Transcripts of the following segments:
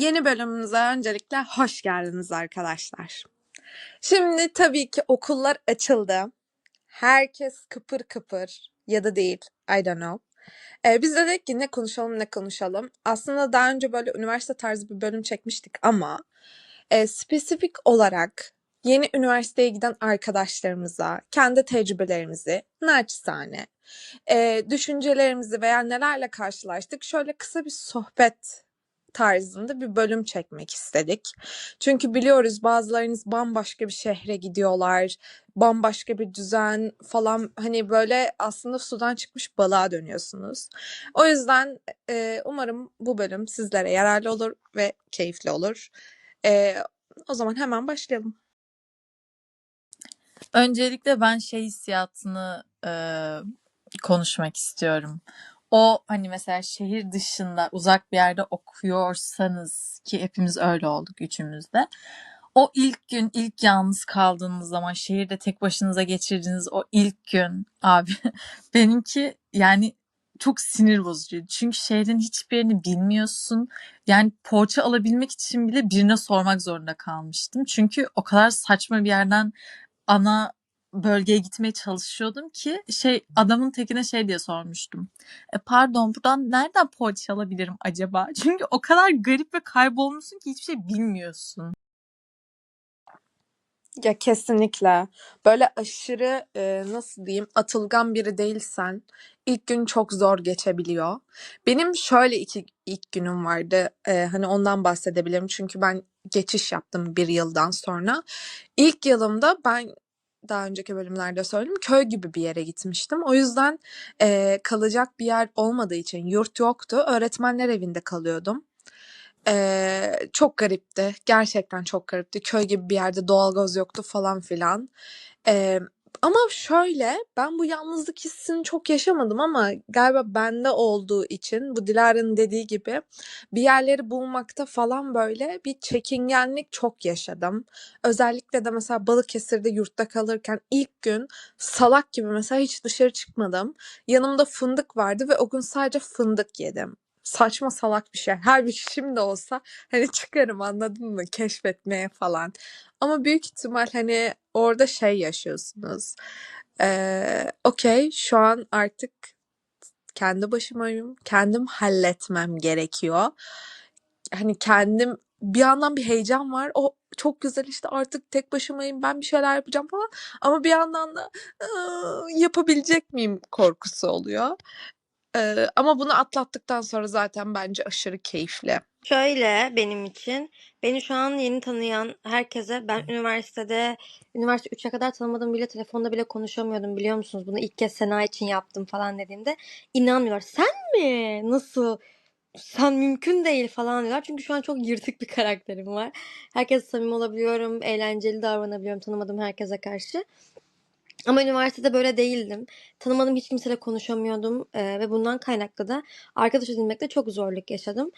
Yeni bölümümüze öncelikle hoş geldiniz arkadaşlar. Şimdi tabii ki okullar açıldı. Herkes kıpır kıpır ya da değil, I don't know. Ee, biz de dedik ki ne konuşalım ne konuşalım. Aslında daha önce böyle üniversite tarzı bir bölüm çekmiştik ama e, spesifik olarak yeni üniversiteye giden arkadaşlarımıza kendi tecrübelerimizi naçizane e, düşüncelerimizi veya nelerle karşılaştık şöyle kısa bir sohbet tarzında bir bölüm çekmek istedik. Çünkü biliyoruz bazılarınız bambaşka bir şehre gidiyorlar, bambaşka bir düzen falan hani böyle aslında sudan çıkmış balığa dönüyorsunuz. O yüzden e, umarım bu bölüm sizlere yararlı olur ve keyifli olur. E, o zaman hemen başlayalım. Öncelikle ben şey hissiyatını e, konuşmak istiyorum. O hani mesela şehir dışında uzak bir yerde okuyorsanız ki hepimiz öyle olduk üçümüz de. O ilk gün ilk yalnız kaldığınız zaman şehirde tek başınıza geçirdiğiniz o ilk gün abi benimki yani çok sinir bozucu. Çünkü şehrin hiçbirini bilmiyorsun. Yani poğaça alabilmek için bile birine sormak zorunda kalmıştım. Çünkü o kadar saçma bir yerden ana bölgeye gitmeye çalışıyordum ki şey adamın tekine şey diye sormuştum. E, pardon buradan nereden poğaça alabilirim acaba? Çünkü o kadar garip ve kaybolmuşsun ki hiçbir şey bilmiyorsun. Ya kesinlikle. Böyle aşırı e, nasıl diyeyim atılgan biri değilsen ilk gün çok zor geçebiliyor. Benim şöyle iki ilk günüm vardı. E, hani ondan bahsedebilirim. Çünkü ben geçiş yaptım bir yıldan sonra. İlk yılımda ben daha önceki bölümlerde söyledim köy gibi bir yere gitmiştim. O yüzden e, kalacak bir yer olmadığı için yurt yoktu. Öğretmenler evinde kalıyordum. Ee, çok garipti. Gerçekten çok garipti. Köy gibi bir yerde doğalgaz yoktu falan filan. Ee, ama şöyle ben bu yalnızlık hissini çok yaşamadım ama galiba bende olduğu için bu Dilara'nın dediği gibi bir yerleri bulmakta falan böyle bir çekingenlik çok yaşadım. Özellikle de mesela Balıkesir'de yurtta kalırken ilk gün salak gibi mesela hiç dışarı çıkmadım. Yanımda fındık vardı ve o gün sadece fındık yedim saçma salak bir şey. Her bir şimdi olsa hani çıkarım anladın mı? Keşfetmeye falan. Ama büyük ihtimal hani orada şey yaşıyorsunuz. Ee, Okey şu an artık kendi başımayım. Kendim halletmem gerekiyor. Hani kendim bir yandan bir heyecan var. O çok güzel işte artık tek başımayım ben bir şeyler yapacağım falan. Ama bir yandan da yapabilecek miyim korkusu oluyor. Eee, ama bunu atlattıktan sonra zaten bence aşırı keyifli. Şöyle benim için, beni şu an yeni tanıyan herkese ben üniversitede, üniversite 3'e kadar tanımadığım bile telefonda bile konuşamıyordum biliyor musunuz? Bunu ilk kez Sena için yaptım falan dediğimde inanmıyorlar. Sen mi? Nasıl? Sen mümkün değil falan diyorlar. Çünkü şu an çok yırtık bir karakterim var. Herkes samimi olabiliyorum, eğlenceli davranabiliyorum tanımadığım herkese karşı. Ama üniversitede böyle değildim. Tanımadığım hiç kimseyle konuşamıyordum ee, ve bundan kaynaklı da arkadaş edinmekte çok zorluk yaşadım.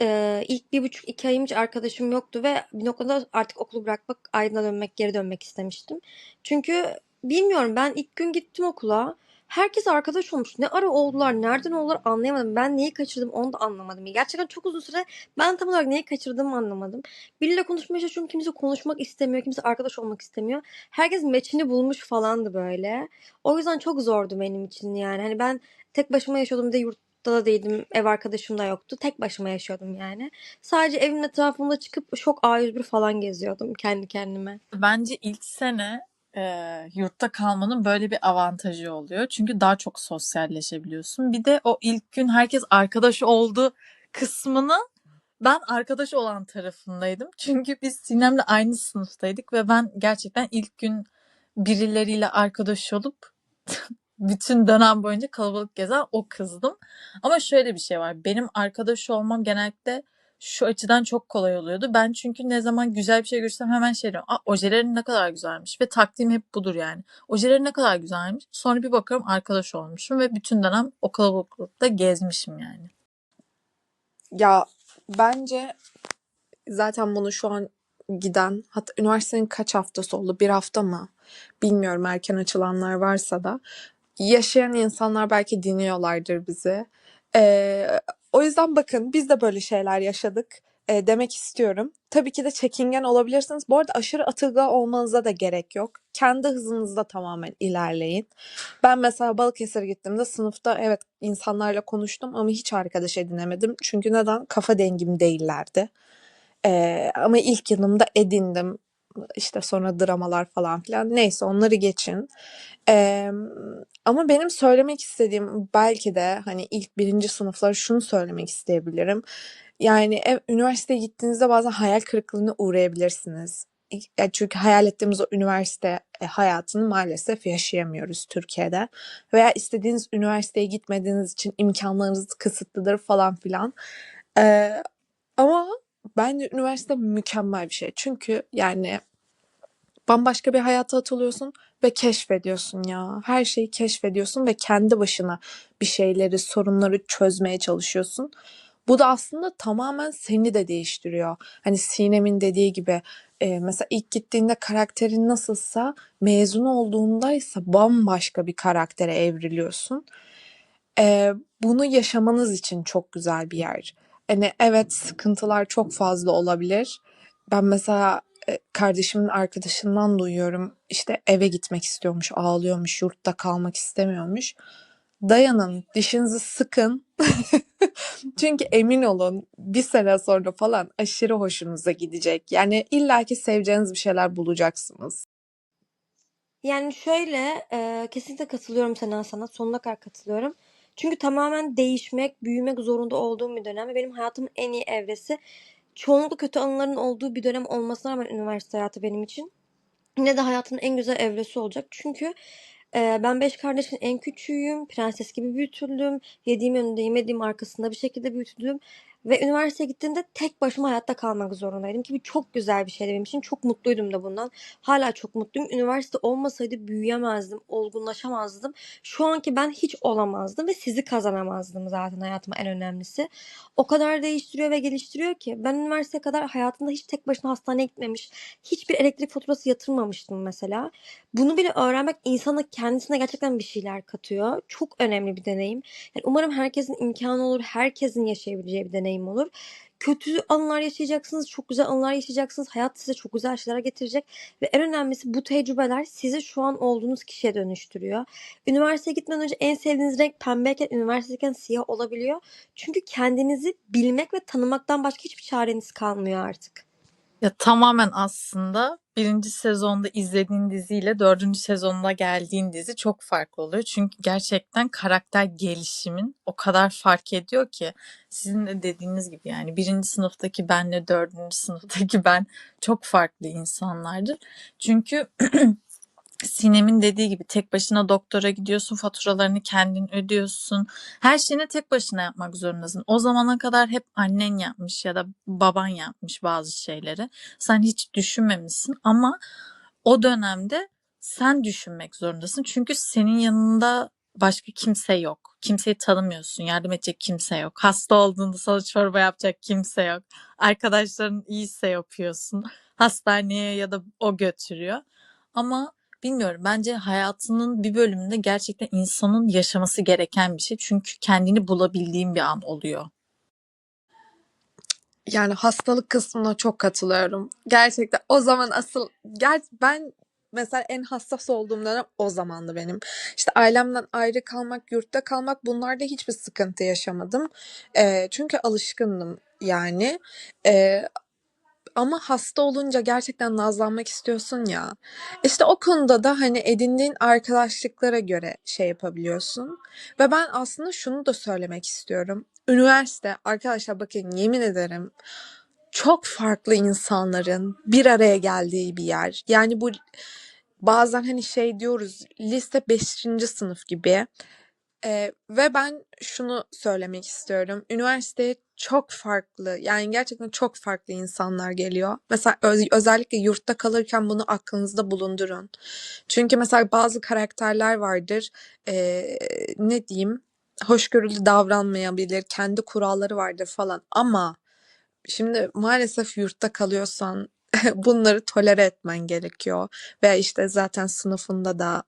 Ee, ilk bir buçuk iki ayım hiç arkadaşım yoktu ve bir noktada artık okulu bırakmak, aydına dönmek, geri dönmek istemiştim. Çünkü bilmiyorum ben ilk gün gittim okula. Herkes arkadaş olmuş. Ne ara oldular, nereden oldular anlayamadım. Ben neyi kaçırdım onu da anlamadım. Gerçekten çok uzun süre ben tam olarak neyi kaçırdığımı anlamadım. Biriyle konuşmaya çalışıyorum. Kimse konuşmak istemiyor. Kimse arkadaş olmak istemiyor. Herkes meçini bulmuş falandı böyle. O yüzden çok zordu benim için yani. Hani ben tek başıma yaşıyordum de yurtta da değildim. Ev arkadaşım da yoktu. Tek başıma yaşıyordum yani. Sadece evimin etrafında çıkıp şok A101 falan geziyordum kendi kendime. Bence ilk sene e, yurtta kalmanın böyle bir avantajı oluyor. Çünkü daha çok sosyalleşebiliyorsun. Bir de o ilk gün herkes arkadaş oldu kısmını ben arkadaş olan tarafındaydım. Çünkü biz Sinem'le aynı sınıftaydık ve ben gerçekten ilk gün birileriyle arkadaş olup bütün dönem boyunca kalabalık gezen o kızdım. Ama şöyle bir şey var. Benim arkadaş olmam genellikle şu açıdan çok kolay oluyordu. Ben çünkü ne zaman güzel bir şey görsem hemen şey diyorum. Aa ojelerin ne kadar güzelmiş. Ve taktiğim hep budur yani. Ojelerin ne kadar güzelmiş. Sonra bir bakıyorum arkadaş olmuşum ve bütün dönem o kalabalıkta gezmişim yani. Ya bence zaten bunu şu an giden hatta üniversitenin kaç haftası oldu? Bir hafta mı? Bilmiyorum erken açılanlar varsa da yaşayan insanlar belki dinliyorlardır bizi. Ee, o yüzden bakın biz de böyle şeyler yaşadık e, demek istiyorum. Tabii ki de çekingen olabilirsiniz. Bu arada aşırı atılgan olmanıza da gerek yok. Kendi hızınızda tamamen ilerleyin. Ben mesela Balıkesir'e gittiğimde sınıfta evet insanlarla konuştum ama hiç arkadaş edinemedim. Çünkü neden? Kafa dengim değillerdi. Ee, ama ilk yılımda edindim. İşte sonra dramalar falan filan. Neyse onları geçin. Ee, ama benim söylemek istediğim belki de hani ilk birinci sınıfları şunu söylemek isteyebilirim. Yani ev, üniversiteye gittiğinizde bazen hayal kırıklığına uğrayabilirsiniz. Ya çünkü hayal ettiğimiz o üniversite e, hayatını maalesef yaşayamıyoruz Türkiye'de. Veya istediğiniz üniversiteye gitmediğiniz için imkanlarınız kısıtlıdır falan filan. Ee, ama bence üniversite mükemmel bir şey. Çünkü yani bambaşka bir hayata atılıyorsun ve keşfediyorsun ya. Her şeyi keşfediyorsun ve kendi başına bir şeyleri, sorunları çözmeye çalışıyorsun. Bu da aslında tamamen seni de değiştiriyor. Hani Sinem'in dediği gibi e, mesela ilk gittiğinde karakterin nasılsa mezun olduğundaysa bambaşka bir karaktere evriliyorsun. E, bunu yaşamanız için çok güzel bir yer. Hani evet sıkıntılar çok fazla olabilir. Ben mesela kardeşimin arkadaşından duyuyorum. İşte eve gitmek istiyormuş, ağlıyormuş, yurtta kalmak istemiyormuş. Dayanın, dişinizi sıkın. Çünkü emin olun bir sene sonra falan aşırı hoşunuza gidecek. Yani illaki seveceğiniz bir şeyler bulacaksınız. Yani şöyle e, kesinlikle katılıyorum Sena sana. Sonuna kadar katılıyorum. Çünkü tamamen değişmek, büyümek zorunda olduğum bir dönem ve benim hayatımın en iyi evresi. Çoğunlukla kötü anıların olduğu bir dönem olmasına rağmen üniversite hayatı benim için. Yine de hayatımın en güzel evresi olacak. Çünkü e, ben beş kardeşin en küçüğüyüm. Prenses gibi büyütüldüm. Yediğim önünde yemediğim arkasında bir şekilde büyütüldüm. Ve üniversiteye gittiğimde tek başıma hayatta kalmak zorundaydım ki bu çok güzel bir şeydi benim için. Çok mutluydum da bundan. Hala çok mutluyum. Üniversite olmasaydı büyüyemezdim, olgunlaşamazdım. Şu anki ben hiç olamazdım ve sizi kazanamazdım zaten hayatıma en önemlisi. O kadar değiştiriyor ve geliştiriyor ki ben üniversiteye kadar hayatımda hiç tek başına hastaneye gitmemiş, hiçbir elektrik faturası yatırmamıştım mesela. Bunu bile öğrenmek insana kendisine gerçekten bir şeyler katıyor. Çok önemli bir deneyim. Yani umarım herkesin imkanı olur, herkesin yaşayabileceği bir deneyim olur. Kötü anılar yaşayacaksınız, çok güzel anılar yaşayacaksınız. Hayat size çok güzel şeyler getirecek ve en önemlisi bu tecrübeler sizi şu an olduğunuz kişiye dönüştürüyor. Üniversiteye gitmeden önce en sevdiğiniz renk pembeyken üniversitedeyken siyah olabiliyor. Çünkü kendinizi bilmek ve tanımaktan başka hiçbir çareniz kalmıyor artık. Ya tamamen aslında birinci sezonda izlediğin diziyle dördüncü sezonda geldiğin dizi çok farklı oluyor. Çünkü gerçekten karakter gelişimin o kadar fark ediyor ki sizin de dediğiniz gibi yani birinci sınıftaki benle dördüncü sınıftaki ben çok farklı insanlardır. Çünkü Sinem'in dediği gibi tek başına doktora gidiyorsun, faturalarını kendin ödüyorsun. Her şeyini tek başına yapmak zorundasın. O zamana kadar hep annen yapmış ya da baban yapmış bazı şeyleri. Sen hiç düşünmemişsin ama o dönemde sen düşünmek zorundasın. Çünkü senin yanında başka kimse yok. Kimseyi tanımıyorsun. Yardım edecek kimse yok. Hasta olduğunda sana çorba yapacak kimse yok. Arkadaşların iyiyse yapıyorsun. Hastaneye ya da o götürüyor. Ama bilmiyorum bence hayatının bir bölümünde gerçekten insanın yaşaması gereken bir şey. Çünkü kendini bulabildiğin bir an oluyor. Yani hastalık kısmına çok katılıyorum. Gerçekten o zaman asıl ger ben mesela en hassas olduğum dönem o zamandı benim. İşte ailemden ayrı kalmak, yurtta kalmak bunlarda hiçbir sıkıntı yaşamadım. Eee, çünkü alışkındım yani. Eee, ama hasta olunca gerçekten nazlanmak istiyorsun ya. İşte o konuda da hani edindiğin arkadaşlıklara göre şey yapabiliyorsun. Ve ben aslında şunu da söylemek istiyorum. Üniversite arkadaşlar bakın yemin ederim çok farklı insanların bir araya geldiği bir yer. Yani bu bazen hani şey diyoruz lise 5. sınıf gibi. Ee, ve ben şunu söylemek istiyorum. Üniversiteye çok farklı yani gerçekten çok farklı insanlar geliyor. Mesela öz- özellikle yurtta kalırken bunu aklınızda bulundurun. Çünkü mesela bazı karakterler vardır. ee, ne diyeyim? Hoşgörülü davranmayabilir, kendi kuralları vardır falan ama şimdi maalesef yurtta kalıyorsan bunları tolere etmen gerekiyor. Veya işte zaten sınıfında da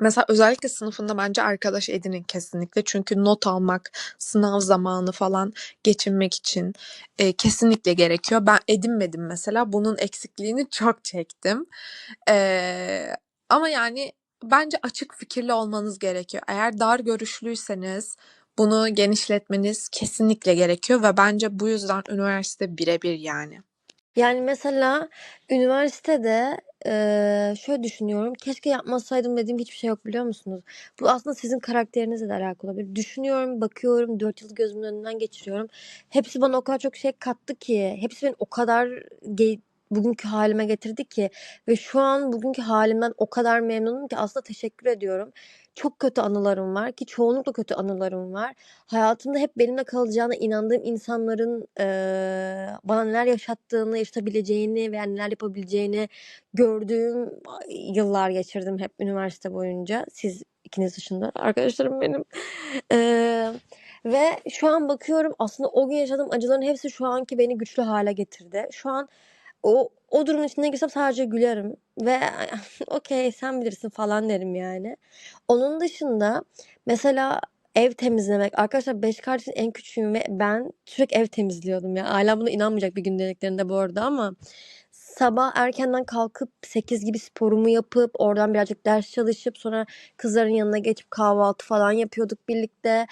Mesela özellikle sınıfında bence arkadaş edinin kesinlikle. Çünkü not almak, sınav zamanı falan geçinmek için e, kesinlikle gerekiyor. Ben edinmedim mesela. Bunun eksikliğini çok çektim. E, ama yani bence açık fikirli olmanız gerekiyor. Eğer dar görüşlüyseniz bunu genişletmeniz kesinlikle gerekiyor ve bence bu yüzden üniversite birebir yani. Yani mesela üniversitede eee, şöyle düşünüyorum. Keşke yapmasaydım dediğim hiçbir şey yok biliyor musunuz? Bu aslında sizin karakterinizle de alakalı olabilir. Düşünüyorum, bakıyorum, dört yıl gözümün önünden geçiriyorum. Hepsi bana o kadar çok şey kattı ki. Hepsi beni o kadar ge- bugünkü halime getirdi ki. Ve şu an bugünkü halimden o kadar memnunum ki aslında teşekkür ediyorum. Çok kötü anılarım var ki çoğunlukla kötü anılarım var. Hayatımda hep benimle kalacağına inandığım insanların eee, bana neler yaşattığını, yaşatabileceğini veya neler yapabileceğini gördüğüm yıllar geçirdim hep üniversite boyunca. Siz ikiniz dışında arkadaşlarım benim. Eee, ve şu an bakıyorum aslında o gün yaşadığım acıların hepsi şu anki beni güçlü hale getirdi. Şu an o o durumun içine girsem sadece gülerim ve okey sen bilirsin falan derim yani. Onun dışında mesela ev temizlemek. Arkadaşlar beş kardeşin en küçüğüm ve ben sürekli ev temizliyordum ya. Ailem buna inanmayacak bir gündeliklerinde bu arada ama sabah erkenden kalkıp 8 gibi sporumu yapıp oradan birazcık ders çalışıp sonra kızların yanına geçip kahvaltı falan yapıyorduk birlikte.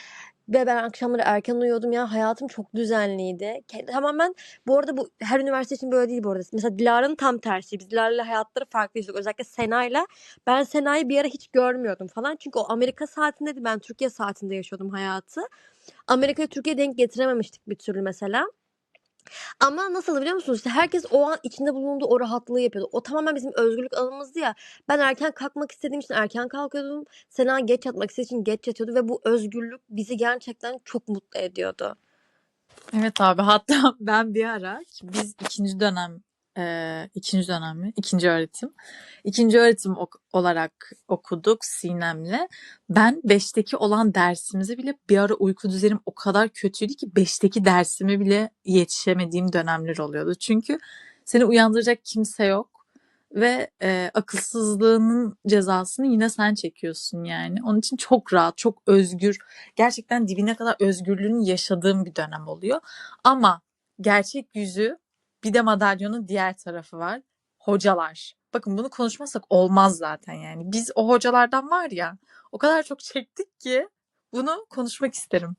Ve ben akşamları erken uyuyordum ya hayatım çok düzenliydi. Tamamen bu arada bu her üniversite için böyle değil bu arada. Mesela Dilara'nın tam tersi. Biz Dilara'yla hayatları farklı yaşadık. Özellikle Sena'yla. Ben Sena'yı bir ara hiç görmüyordum falan. Çünkü o Amerika saatindeydi. Ben Türkiye saatinde yaşıyordum hayatı. Amerika'ya Türkiye'ye denk getirememiştik bir türlü mesela. Ama nasıl biliyor musunuz? İşte herkes o an içinde bulunduğu o rahatlığı yapıyordu. O tamamen bizim özgürlük alanımızdı ya. Ben erken kalkmak istediğim için erken kalkıyordum. Sena geç yatmak istediği için geç yatıyordu ve bu özgürlük bizi gerçekten çok mutlu ediyordu. Evet abi hatta ben bir ara biz ikinci dönem e, ikinci dönem mi? İkinci öğretim. İkinci öğretim ok- olarak okuduk Sinem'le. Ben beşteki olan dersimize bile bir ara uyku düzenim o kadar kötüydü ki beşteki dersime bile yetişemediğim dönemler oluyordu. Çünkü seni uyandıracak kimse yok ve e, akılsızlığının cezasını yine sen çekiyorsun yani. Onun için çok rahat, çok özgür, gerçekten dibine kadar özgürlüğünü yaşadığım bir dönem oluyor. Ama gerçek yüzü bir de madalyonun diğer tarafı var. Hocalar. Bakın bunu konuşmasak olmaz zaten yani. Biz o hocalardan var ya o kadar çok çektik ki bunu konuşmak isterim.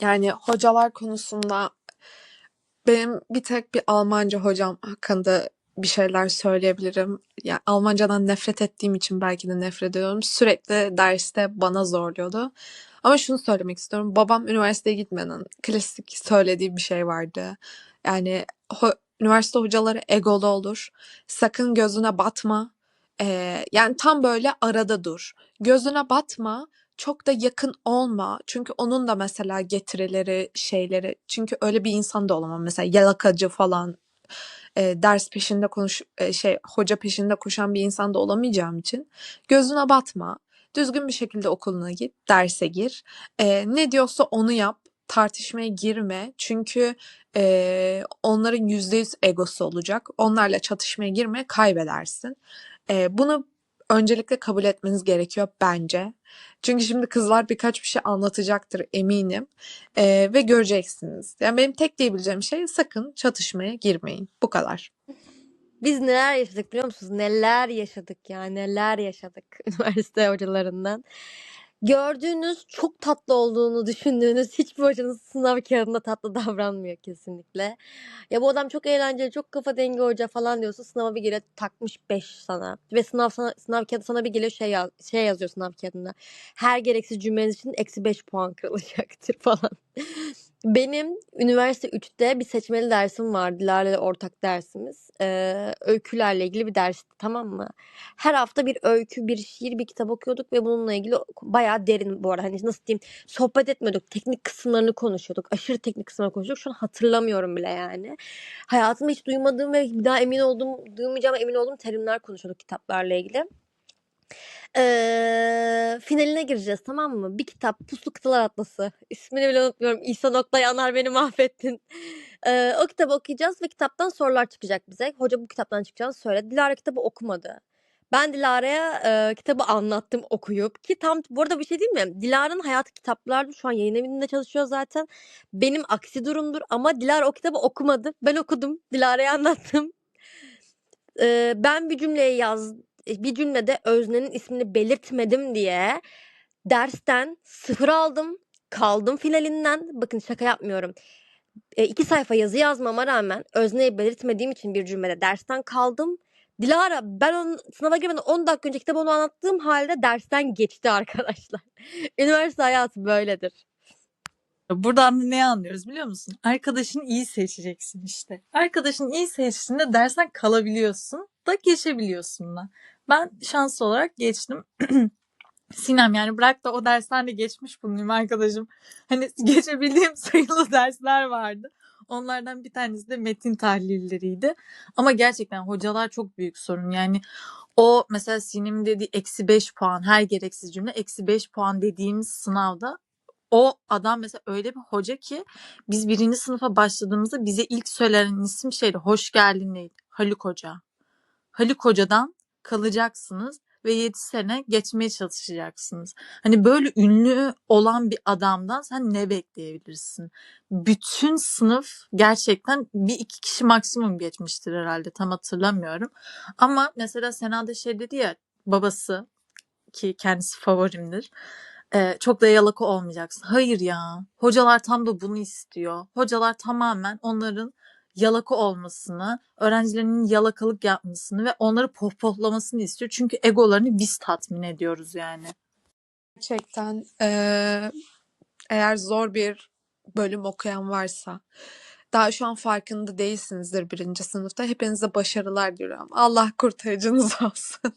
Yani hocalar konusunda benim bir tek bir Almanca hocam hakkında bir şeyler söyleyebilirim. Yani Almancadan nefret ettiğim için belki de nefret ediyorum. Sürekli derste bana zorluyordu. Ama şunu söylemek istiyorum. Babam üniversiteye gitmeden klasik söylediği bir şey vardı. Yani ho- üniversite hocaları egolu olur. Sakın gözüne batma. Ee, yani tam böyle arada dur. Gözüne batma. Çok da yakın olma. Çünkü onun da mesela getirileri, şeyleri. Çünkü öyle bir insan da olamam. Mesela yalakacı falan e, ders peşinde konuş e, şey hoca peşinde koşan bir insan da olamayacağım için gözüne batma. Düzgün bir şekilde okuluna git, derse gir. E, ne diyorsa onu yap. Tartışmaya girme. Çünkü e, onların yüzde yüz egosu olacak. Onlarla çatışmaya girme, kaybedersin. E, bunu öncelikle kabul etmeniz gerekiyor bence. Çünkü şimdi kızlar birkaç bir şey anlatacaktır eminim. Ee, ve göreceksiniz. Yani benim tek diyebileceğim şey sakın çatışmaya girmeyin. Bu kadar. Biz neler yaşadık biliyor musunuz? Neler yaşadık ya neler yaşadık üniversite hocalarından. Gördüğünüz çok tatlı olduğunu düşündüğünüz hiçbir hocanız sınav kağıdında tatlı davranmıyor kesinlikle. Ya bu adam çok eğlenceli, çok kafa dengi hoca falan diyorsun. Sınava bir geliyor takmış 5 sana. Ve sınav sana, sınav kağıdı sana bir geliyor şey, yaz, şey yazıyor sınav kağıdında. Her gereksiz cümleniz için eksi 5 puan kırılacaktır falan. Benim üniversite 3'te bir seçmeli dersim vardı. Dilara'yla ortak dersimiz. Ee, öykülerle ilgili bir dersti tamam mı? Her hafta bir öykü, bir şiir, bir kitap okuyorduk ve bununla ilgili bayağı derin bu arada. Hani nasıl diyeyim sohbet etmiyorduk. Teknik kısımlarını konuşuyorduk. Aşırı teknik kısımlarını konuşuyorduk. Şu an hatırlamıyorum bile yani. Hayatımda hiç duymadığım ve bir daha emin olduğum, duymayacağıma emin olduğum terimler konuşuyorduk kitaplarla ilgili. Ee, finaline gireceğiz tamam mı? Bir kitap Puslu Kıtalar Atlası. İsmini bile unutmuyorum. İsa Noktay Anar beni mahvettin. Ee, o kitabı okuyacağız ve kitaptan sorular çıkacak bize. Hoca bu kitaptan çıkacağını söyledi. Dilara kitabı okumadı. Ben Dilara'ya e, kitabı anlattım okuyup ki tam bu arada bir şey değil mi? Dilara'nın hayatı kitaplardır. Şu an yayın evinde çalışıyor zaten. Benim aksi durumdur ama Dilara o kitabı okumadı. Ben okudum. Dilara'ya anlattım. E, ben bir cümleyi yaz bir cümlede öznenin ismini belirtmedim diye dersten sıfır aldım. Kaldım finalinden. Bakın şaka yapmıyorum. E, iki sayfa yazı yazmama rağmen özneyi belirtmediğim için bir cümlede dersten kaldım. Dilara ben onun sınava girmeden 10 dakika önce kitabı onu anlattığım halde dersten geçti arkadaşlar. Üniversite hayatı böyledir. Buradan ne anlıyoruz biliyor musun? Arkadaşını iyi seçeceksin işte. Arkadaşını iyi seçtiğinde dersen kalabiliyorsun da geçebiliyorsun da. Ben şanslı olarak geçtim. Sinem yani bırak da o dersten de geçmiş bulunayım arkadaşım. Hani geçebildiğim sayılı dersler vardı. Onlardan bir tanesi de metin tahlilleriydi. Ama gerçekten hocalar çok büyük sorun. Yani o mesela Sinem'in dediği eksi 5 puan her gereksiz cümle eksi 5 puan dediğimiz sınavda o adam mesela öyle bir hoca ki biz birinci sınıfa başladığımızda bize ilk söylenen isim şeydi hoş geldin neydi? Haluk Hoca. Haluk Hoca'dan kalacaksınız ve 7 sene geçmeye çalışacaksınız. Hani böyle ünlü olan bir adamdan sen ne bekleyebilirsin? Bütün sınıf gerçekten bir iki kişi maksimum geçmiştir herhalde tam hatırlamıyorum. Ama mesela Sena'da şey dedi ya babası ki kendisi favorimdir. Ee, çok da yalaka olmayacaksın. Hayır ya. Hocalar tam da bunu istiyor. Hocalar tamamen onların yalaka olmasını, öğrencilerinin yalakalık yapmasını ve onları pohpohlamasını istiyor. Çünkü egolarını biz tatmin ediyoruz yani. Gerçekten eğer zor bir bölüm okuyan varsa daha şu an farkında değilsinizdir birinci sınıfta. Hepinize başarılar diliyorum. Allah kurtarıcınız olsun.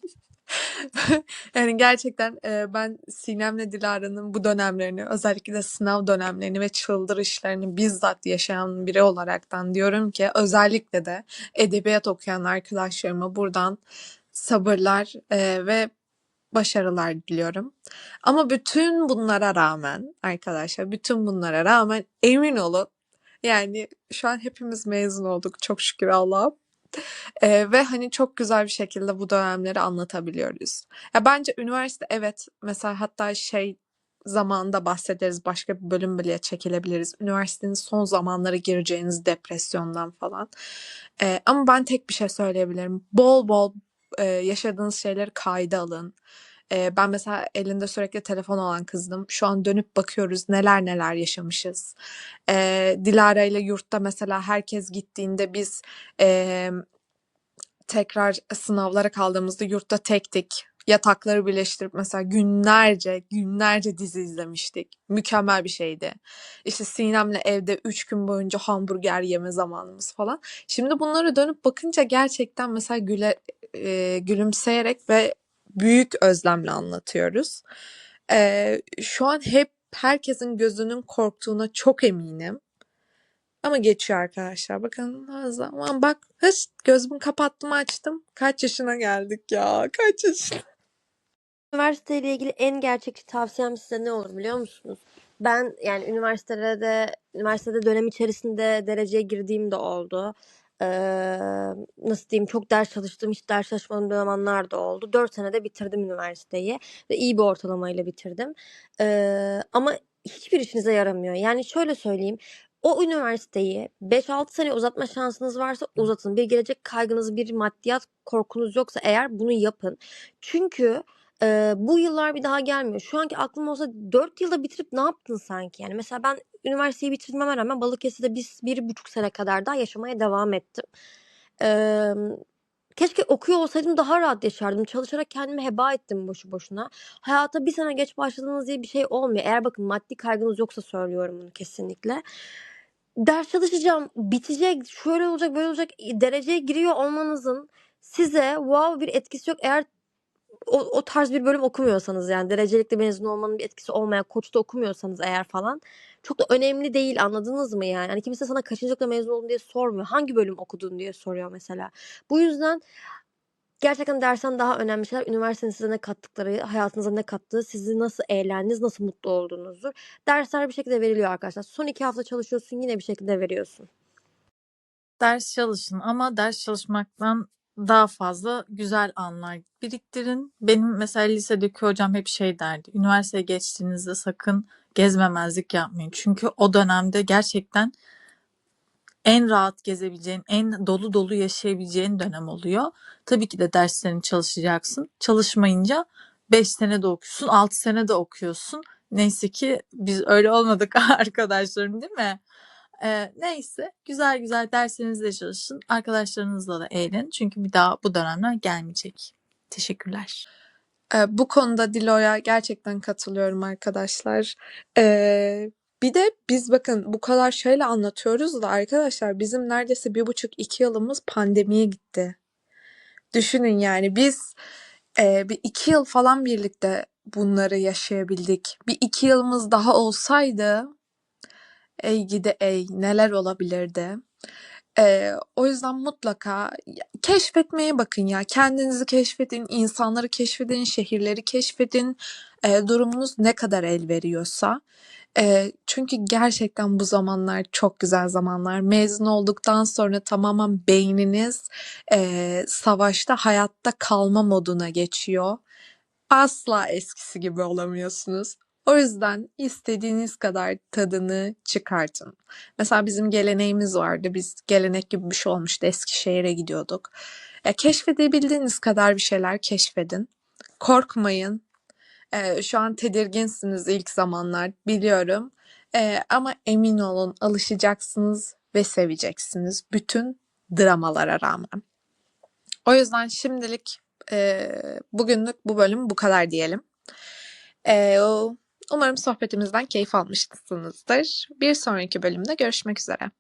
yani gerçekten eee, ben Sinem'le Dilara'nın bu dönemlerini özellikle de sınav dönemlerini ve çıldırışlarını bizzat yaşayan biri olaraktan diyorum ki özellikle de edebiyat okuyan arkadaşlarıma buradan sabırlar eee, ve başarılar diliyorum. Ama bütün bunlara rağmen arkadaşlar bütün bunlara rağmen emin olun yani şu an hepimiz mezun olduk çok şükür Allah'ım. Ee, ve hani çok güzel bir şekilde bu dönemleri anlatabiliyoruz. Ya bence üniversite evet mesela hatta şey zamanında bahsederiz başka bir bölüm bile çekilebiliriz. Üniversitenin son zamanları gireceğiniz depresyondan falan. Ee, ama ben tek bir şey söyleyebilirim. Bol bol e, yaşadığınız şeyleri kayda alın. Ben mesela elinde sürekli telefon olan kızdım. Şu an dönüp bakıyoruz neler neler yaşamışız. Ee, Dilara ile yurtta mesela herkes gittiğinde biz e, tekrar sınavlara kaldığımızda yurtta tektik. Yatakları birleştirip mesela günlerce günlerce dizi izlemiştik. Mükemmel bir şeydi. İşte Sinem'le evde üç gün boyunca hamburger yeme zamanımız falan. Şimdi bunlara dönüp bakınca gerçekten mesela güle, e, gülümseyerek ve büyük özlemle anlatıyoruz. Ee, şu an hep herkesin gözünün korktuğuna çok eminim. Ama geçiyor arkadaşlar. Bakın her zaman bak hiç gözümü kapattım açtım. Kaç yaşına geldik ya? Kaç yaşına? Üniversite ile ilgili en gerçekçi tavsiyem size ne olur biliyor musunuz? Ben yani üniversitede de üniversitede dönem içerisinde dereceye girdiğim de oldu. Ee, nasıl diyeyim çok ders çalıştım hiç ders çalışmadığım zamanlar da oldu. 4 senede bitirdim üniversiteyi ve iyi bir ortalamayla bitirdim. Ee, ama hiçbir işinize yaramıyor. Yani şöyle söyleyeyim. O üniversiteyi 5-6 sene uzatma şansınız varsa uzatın. Bir gelecek kaygınız, bir maddiyat korkunuz yoksa eğer bunu yapın. Çünkü e, bu yıllar bir daha gelmiyor. Şu anki aklım olsa 4 yılda bitirip ne yaptın sanki? Yani mesela ben üniversiteyi bitirmeme rağmen Balıkesir'de bir, bir buçuk sene kadar daha yaşamaya devam ettim. Ee, keşke okuyor olsaydım daha rahat yaşardım. Çalışarak kendimi heba ettim boşu boşuna. Hayata bir sene geç başladığınız diye bir şey olmuyor. Eğer bakın maddi kaygınız yoksa söylüyorum bunu kesinlikle. Ders çalışacağım, bitecek, şöyle olacak, böyle olacak. Dereceye giriyor olmanızın size wow bir etkisi yok. Eğer o, o tarz bir bölüm okumuyorsanız yani derecelikle mezun olmanın bir etkisi olmayan koçta okumuyorsanız eğer falan çok da önemli değil anladınız mı yani? Hani kimse sana kaçıncılıkla mezun oldun diye sormuyor. Hangi bölüm okudun diye soruyor mesela. Bu yüzden gerçekten dersten daha önemli şeyler üniversitenin size ne kattıkları, hayatınıza ne kattığı, sizi nasıl eğlendiniz, nasıl mutlu olduğunuzdur. Dersler bir şekilde veriliyor arkadaşlar. Son iki hafta çalışıyorsun yine bir şekilde veriyorsun. Ders çalışın ama ders çalışmaktan daha fazla güzel anlar biriktirin. Benim mesela lisedeki hocam hep şey derdi. Üniversiteye geçtiğinizde sakın gezmemezlik yapmayın. Çünkü o dönemde gerçekten en rahat gezebileceğin, en dolu dolu yaşayabileceğin dönem oluyor. Tabii ki de derslerini çalışacaksın. Çalışmayınca 5 sene de okuyorsun, 6 sene de okuyorsun. Neyse ki biz öyle olmadık arkadaşlarım değil mi? Ee, neyse güzel güzel derslerinizde çalışın. Arkadaşlarınızla da eğlenin. Çünkü bir daha bu dönemler gelmeyecek. Teşekkürler. Ee, bu konuda Dilo'ya gerçekten katılıyorum arkadaşlar. Ee, bir de biz bakın bu kadar şeyle anlatıyoruz da arkadaşlar bizim neredeyse bir buçuk iki yılımız pandemiye gitti. Düşünün yani biz e, bir iki yıl falan birlikte bunları yaşayabildik. Bir iki yılımız daha olsaydı ey gidi ey neler olabilirdi. Ee, o yüzden mutlaka keşfetmeye bakın ya. Kendinizi keşfedin, insanları keşfedin, şehirleri keşfedin. Ee, durumunuz ne kadar el veriyorsa. Ee, çünkü gerçekten bu zamanlar çok güzel zamanlar. Mezun olduktan sonra tamamen beyniniz e, savaşta hayatta kalma moduna geçiyor. Asla eskisi gibi olamıyorsunuz. O yüzden istediğiniz kadar tadını çıkartın. Mesela bizim geleneğimiz vardı. Biz gelenek gibi bir şey olmuştu. Eskişehir'e gidiyorduk. Ya keşfedebildiğiniz kadar bir şeyler keşfedin. Korkmayın. Ee, şu an tedirginsiniz ilk zamanlar biliyorum. Ee, ama emin olun alışacaksınız ve seveceksiniz bütün dramalara rağmen. O yüzden şimdilik e, bugünlük bu bölüm bu kadar diyelim. E, umarım sohbetimizden keyif almışsınızdır. Bir sonraki bölümde görüşmek üzere.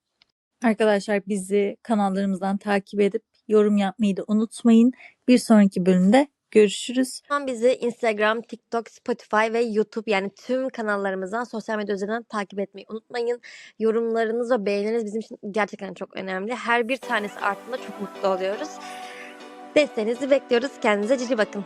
Arkadaşlar bizi kanallarımızdan takip edip yorum yapmayı da unutmayın. Bir sonraki bölümde görüşürüz. An bizi Instagram, TikTok, Spotify ve YouTube yani tüm kanallarımızdan sosyal medya üzerinden takip etmeyi unutmayın. Yorumlarınız ve beğenileriniz bizim için gerçekten çok önemli. Her bir tanesi arttığında çok mutlu oluyoruz. Desteğinizi bekliyoruz. Kendinize cici bakın.